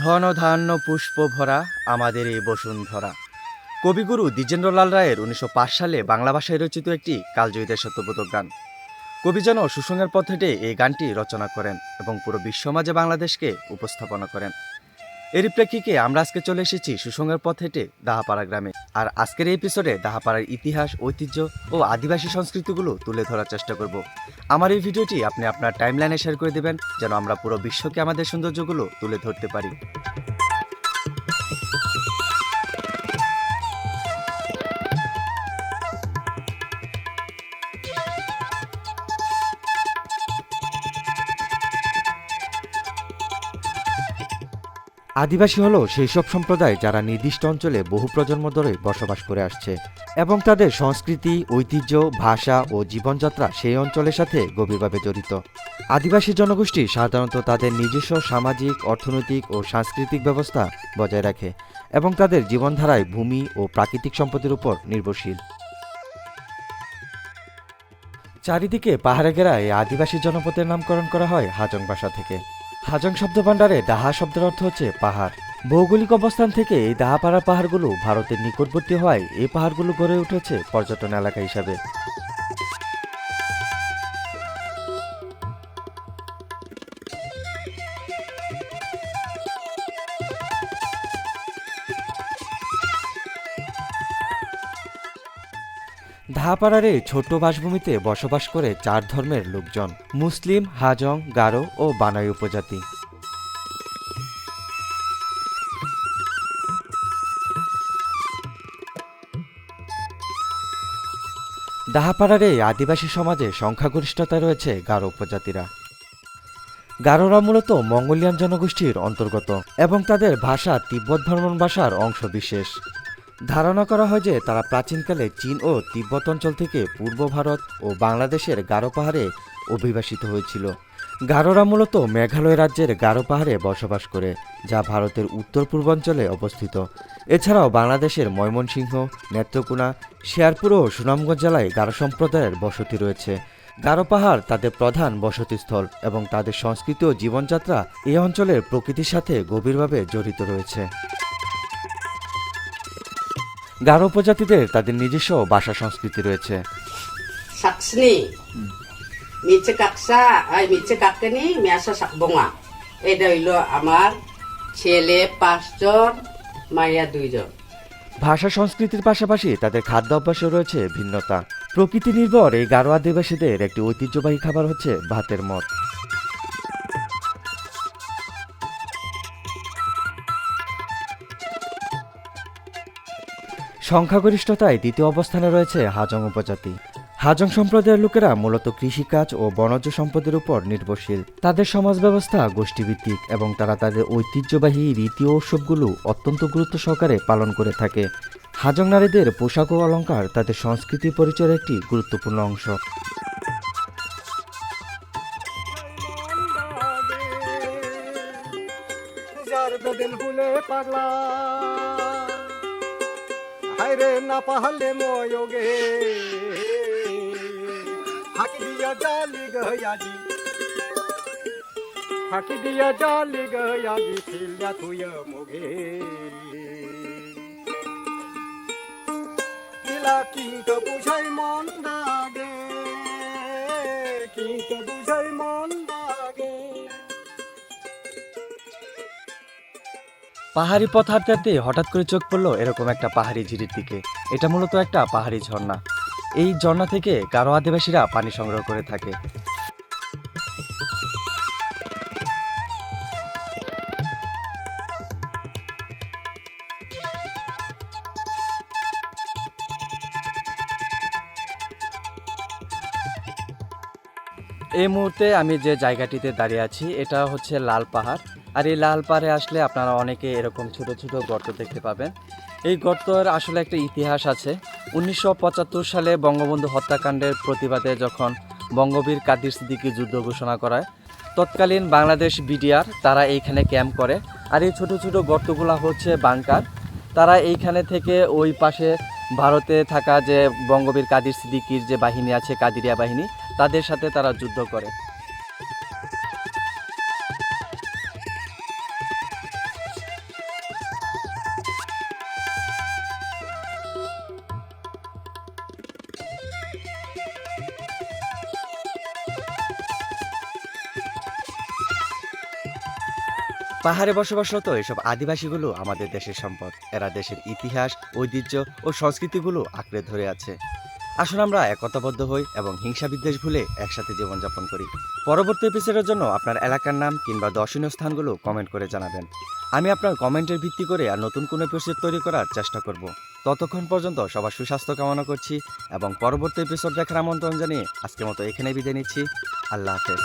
ধন ধান্য পুষ্প ভরা আমাদের এই বসুন্ধরা। কবিগুরু দ্বিজেন্দ্রলাল রায়ের উনিশশো পাঁচ সালে বাংলা ভাষায় রচিত একটি কালজয়ীদের সত্যবোধক গান। কবি যেন সুসংয়ের পথ হেঁটে এই গানটি রচনা করেন এবং পুরো বিশ্বমাজে বাংলাদেশকে উপস্থাপনা করেন। এরই প্রেক্ষিকে আমরা আজকে চলে এসেছি সুসংয়ের পথ হেঁটে দাহাপাড়া গ্রামে। আর আজকের এই এপিসোডে দাহাপাড়ার ইতিহাস, ঐতিহ্য ও আদিবাসী সংস্কৃতিগুলো তুলে ধরার চেষ্টা করব। আমার এই ভিডিওটি আপনি আপনার টাইমলাইনে শেয়ার করে দেবেন, যেন আমরা পুরো বিশ্বকে আমাদের সৌন্দর্যগুলো তুলে ধরতে পারি। আদিবাসী হলো সেই সব সম্প্রদায় যারা নির্দিষ্ট অঞ্চলে বহু প্রজন্ম ধরে বসবাস করে আসছে এবং তাদের সংস্কৃতি, ঐতিহ্য, ভাষা ও জীবনযাত্রা সেই অঞ্চলের সাথে গভীরভাবে জড়িত। আদিবাসী জনগোষ্ঠী সাধারণত তাদের নিজস্ব সামাজিক, অর্থনৈতিক ও সাংস্কৃতিক ব্যবস্থা বজায় রাখে এবং তাদের জীবনধারায় ভূমি ও প্রাকৃতিক সম্পদের উপর নির্ভরশীল। চারিদিকে পাহাড়ে ঘেরা এই আদিবাসী জনপদের নামকরণ করা হয় হাজং ভাষা থেকে। হাজং শব্দ ভাণ্ডারে দাহা শব্দের অর্থ হচ্ছে পাহাড়। ভৌগোলিক অবস্থান থেকে এই দাহাপাড়া পাহাড়গুলো ভারতের নিকটবর্তী হওয়ায় এই পাহাড়গুলো গড়ে উঠেছে পর্যটন এলাকা হিসাবে। ধাপাড়ার ছোট্ট বাসভূমিতে বসবাস করে চার ধর্মের লোকজন, মুসলিম, হাজং, গারো ও বানাই উপজাতি। দাহাপাড়ার এই আদিবাসী সমাজে সংখ্যাগরিষ্ঠতা রয়েছে গারো উপজাতিরা। গারোরা মূলত মঙ্গোলিয়ান জনগোষ্ঠীর অন্তর্গত এবং তাদের ভাষা তিব্বত ভ্রমণ ভাষার অংশ বিশেষ। ধারণা করা হয় যে তারা প্রাচীনকালে চীন ও তিব্বত অঞ্চল থেকে পূর্ব ভারত ও বাংলাদেশের গারো পাহাড়ে অভিবাসিত হয়েছিল। গারোরা মূলত মেঘালয় রাজ্যের গারো পাহাড়ে বসবাস করে, যা ভারতের উত্তর পূর্বাঞ্চলে অবস্থিত। এছাড়াও বাংলাদেশের ময়মনসিংহ, নেত্রকোনা, শেয়ারপুর ও সুনামগঞ্জ জেলায় গারো সম্প্রদায়ের বসতি রয়েছে। গারো পাহাড় তাদের প্রধান বসতিস্থল এবং তাদের সংস্কৃতি ও জীবনযাত্রা এই অঞ্চলের প্রকৃতির সাথে গভীরভাবে জড়িত রয়েছে। গারো উপজাতিদের তাদের নিজস্ব ভাষা সংস্কৃতি রয়েছে। সাকসনি মিছে কাকসা এই মিছে কাকনি মেয়াসা সাকবঙা এটা হইল আমার ছেলে পাঁচজন মাইয়া দুইজন। ভাষা সংস্কৃতির পাশাপাশি তাদের খাদ্য অভ্যাসে রয়েছে ভিন্নতা। প্রকৃতি নির্ভর এই গারো আদিবাসীদের একটি ঐতিহ্যবাহী খাবার হচ্ছে ভাতের মদ। সংখ্যাগরিষ্ঠতায় দ্বিতীয় অবস্থানে রয়েছে হাজং উপজাতি। হাজং সম্প্রদায়ের লোকেরা মূলত কৃষিকাজ ও বনজ সম্পদের উপর নির্ভরশীল। তাদের সমাজ ব্যবস্থা গোষ্ঠীভিত্তিক এবং তারা তাদের ঐতিহ্যবাহী রীতি ও উৎসবগুলো অত্যন্ত গুরুত্ব সহকারে পালন করে থাকে। হাজং নারীদের পোশাক ও অলংকার তাদের সংস্কৃতি পরিচয়ের একটি গুরুত্বপূর্ণ অংশ। পাগলা। হায়রে না পাহলে ময়োগে হাকি দিয়া জালি গয়াজি হাকি দিয়া জালি গয়াজি ফিল্যা তুই মোগে। দিলা কিন্তু বুঝাই মন দাগে পাহাড়ি পথ হাঁটতে হঠাৎ করে চোখ পড়ল এরকম একটা পাহাড়ি ঝিরির দিকে। এটা মূলত একটা পাহাড়ি ঝর্ণা। এই ঝর্ণা থেকে গারো আদিবাসীরা পানি সংগ্রহ করে থাকে। এই মুহূর্তে আমি যে জায়গাটিতে দাঁড়িয়ে আছি, এটা হচ্ছে লাল পাহাড়। আর এই লাল পাহাড়ে আসলে আপনারা অনেকে এরকম ছোট ছোট গর্ত দেখতে পাবেন। এই গর্তর আসলে একটা ইতিহাস আছে। উনিশশো পঁচাত্তর সালে বঙ্গবন্ধু হত্যাকাণ্ডের প্রতিবাদে যখন বঙ্গবীর কাদির সিদ্দিকী যুদ্ধ ঘোষণা করায়, তৎকালীন বাংলাদেশ বিডিআর তারা এইখানে ক্যাম্প করে। আর এই ছোট ছোট গর্তগুলো হচ্ছে বাংকার। তারা এইখানে থেকে ওই পাশে ভারতে থাকা যে বঙ্গবীর কাদির সিদ্দিকির যে বাহিনী আছে, কাদিরিয়া বাহিনী, তাদের সাথে তারা যুদ্ধ করে। পাহাড়ে বসবাসরত এসব আদিবাসীগুলো আমাদের দেশের সম্পদ। এরা দেশের ইতিহাস, ঐতিহ্য ও সংস্কৃতিগুলো আঁকড়ে ধরে আছে। আসুন আমরা একতাবদ্ধ হই এবং হিংসা বিদ্বেষ ভুলে একসাথে জীবনযাপন করি। পরবর্তী এপিসোডের জন্য আপনার এলাকার নাম কিংবা দর্শনীয় স্থানগুলো কমেন্ট করে জানাবেন। আমি আপনার কমেন্টের ভিত্তি করে আর নতুন কোনো এপিসোড তৈরি করার চেষ্টা করব। ততক্ষণ পর্যন্ত সবার সুস্বাস্থ্য কামনা করছি এবং পরবর্তী এপিসোড দেখার আমন্ত্রণ জানিয়ে আজকের মতো এখানে বিদায় নিচ্ছি। আল্লাহ হাফেজ।